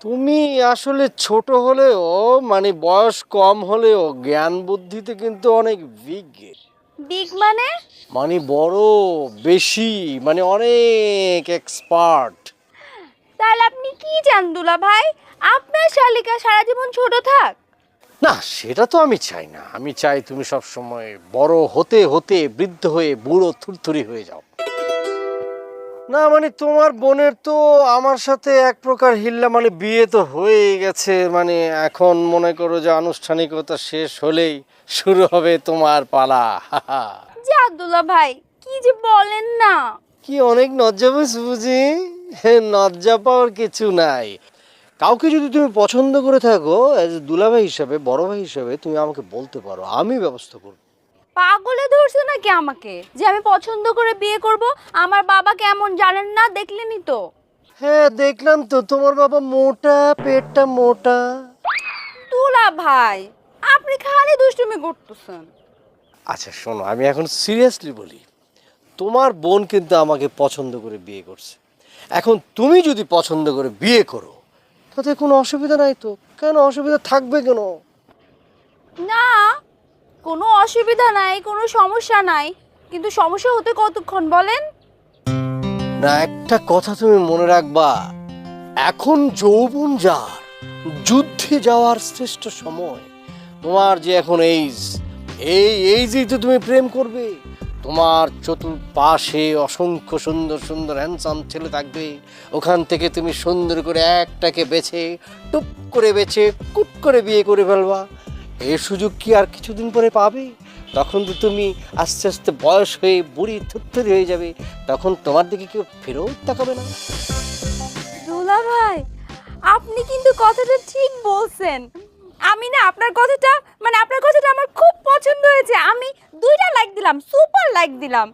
তুমি আসলে ছোট হলেও মানে বয়স কম হলেও জ্ঞান বুদ্ধিতে কিন্তু অনেক বিজ্ঞের। বিগ মানে? মানে বড় বেশি মানে অনেক এক্সপার্ট তাহলে আপনি কি চান দুলা ভাই? আপনার শালিকা সারা জীবন ছোট থাক। না সেটা তো আমি চাই না। আমি চাই তুমি সব সময় বড় হতে হতে বৃদ্ধ হয়ে বুড়ো থুরথুরি হয়ে যাও। না মানে তোমার বোনের তো আমার সাথে এক প্রকার হিল্লা মানে বিয়ে তো হয়ে গেছে মানে এখন মনে করো যে আনুষ্ঠানিকতা শেষ হলেই শুরু হবে তোমার পালা যা দুলা ভাই কি যে বলেন না। কি অনেক লজ্জা বুঝ? বুঝি নজ্জা পাওয়ার কিছু নাই। কাউকে যদি তুমি পছন্দ করে থাকো অ্যাজ দুলাভাই হিসাবে বড় ভাই হিসাবে তুমি আমাকে বলতে পারো আমি ব্যবস্থা করব। পাগলে ধরছে নাকি আমাকে? যে আমি পছন্দ করে বিয়ে করব আমার বাবা কেমন জানেন না? দেখলেনই তো। হ্যাঁ দেখলাম তো। তোমার বাবা মোটা পেটটা মোটা। দুলা ভাই আপনি খালি দুষ্টুমি করতেছেন। আচ্ছা শোনো আমি এখন সিরিয়াসলি বলি তোমার বোন কিন্তু আমাকে পছন্দ করে বিয়ে করছে। এখন তুমি যদি পছন্দ করে বিয়ে করো তাতে কোনো অসুবিধা নাই তো। কেন? অসুবিধা থাকবে কেন? না কোনো অসুবিধা নাই, কোনো সমস্যা নাই। কিন্তু সমস্যা হতে কতক্ষণ বলেন? না, একটা কথা তুমি মনে রাখবা। এখন যৌবন যার, যুদ্ধে যাওয়ার শ্রেষ্ঠ সময়। তোমার যে এখন এইজ এই এইজেই তো তুমি প্রেম করবে। তোমার চতুর্পাশে অসংখ্য সুন্দর সুন্দর হ্যান্ডসাম ছেলে থাকবে। ওখান থেকে তুমি সুন্দর করে একটাকে বেছে, টুপ করে বেছে, কুট করে বিয়ে করে ফেলবা। এই সুযোগ কি আর কিছুদিন পরে পাবে? তখন তো তুমি আস্তে আস্তে বয়স হয়ে বুড়ি থুত্থুরি হয়ে যাবে। তখন তোমার দিকে কেউ ফেরত তাকাবে না। দুলা ভাই, আপনি কিন্তু কথাটা ঠিক বলছেন। আমি না আপনার কথাটা মানে আপনার কথাটা আমার খুব পছন্দ হয়েছে। আমি দুইটা লাইক দিলাম সুপার লাইক দিলাম।